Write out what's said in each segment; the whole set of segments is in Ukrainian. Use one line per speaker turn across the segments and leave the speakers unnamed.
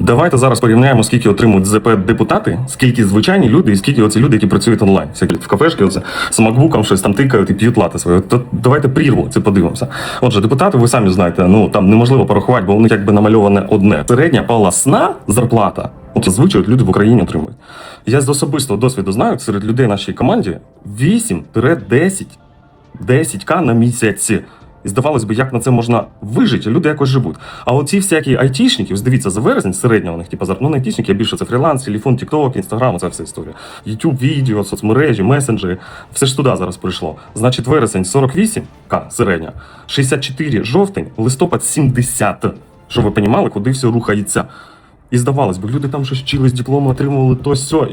Давайте зараз порівняємо, скільки отримують ЗП депутати, скільки звичайні люди, і скільки оці люди, які працюють онлайн. Всякі в кафешки, оце з макбуком щось там тикають і п'ють лати своє. То давайте прірву це подивимося. Отже, депутати, ви самі знаєте, ну там неможливо порахувати, бо вони якби намальоване одне. Середня полосна зарплата. От зазвичай люди в Україні отримують. Я з особистого досвіду знаю, серед людей нашій команді 8-10 10к на місяці. І здавалось би, як на це можна вижити, люди якось живуть. А оці всякі айтішники, ось дивіться, за вересень середньо у них, типу, ну не айтішники, а більше це фріланс, телефон, тікток, інстаграм, це вся історія. Ютуб, відео, соцмережі, месенджери, все ж туди зараз прийшло. Значить, вересень 48к середня, 64 жовтень, листопад 70. Щоб ви розуміли, куди все рухається. І здавалось би, люди там щось вчились, дипломи отримували то сьо.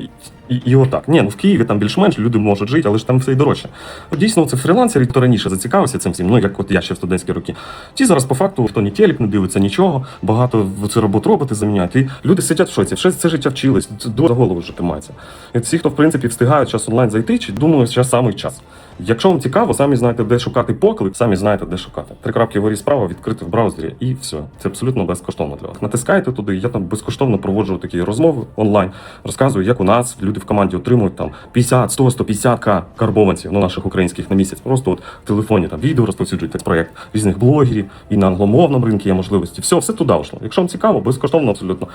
І, і, отак. Ні, ну в Києві там більш-менш люди можуть жити, але ж там все й дорожче. Дійсно, це фрілансери, хто раніше зацікавився цим всім, ну як от я ще в студентські роки. Ті зараз по факту, хто ні телек не дивиться, нічого, багато в цю роботу роботи заміняють. І люди сидять в шоці, все це життя вчились, до голову вже тримається. І всі, хто в принципі встигають час онлайн зайти, чи думаю, що саме час. Якщо вам цікаво, самі знаєте, де шукати поклик, самі знаєте, де шукати. Три крапки вгорі справа відкрити в браузері, і все. Це абсолютно безкоштовно для вас. Натискайте туди, я там безкоштовно проводжу такі розмови онлайн, розказую, як у нас люди в команді отримують там 50, 100, 150 к карбованців, ну наших українських на місяць. Просто от в телефоні там відео розповсюджують цей проект різних блогерів, і на англомовному ринку є можливості. Все, все туди йшло. Якщо вам цікаво, безкоштовно абсолютно.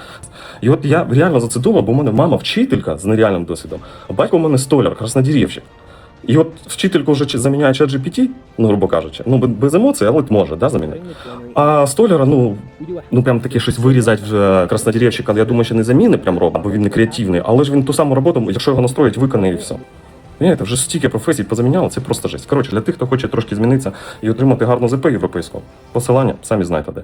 І от я реально за це думав, бо в мене мама вчителька з нереальним досвідом, а батько у мене столяр, краснодірівщик. І от вчительку вже заміняє чат GPT, ну, грубо кажучи, ну без- емоцій, але може, да, замінити. А столяра, ну, ну прям таке щось вирізати в краснодірівщика, я думаю, що не заміни прям робить, бо він не креативний, але ж він ту саму роботу, якщо його настроїть, виконає і все. Знаєте, вже стільки професій позаміняло, це просто жесть. Коротше, для тих, хто хоче трошки змінитися і отримати гарну ЗП європейську, посилання самі знаєте де.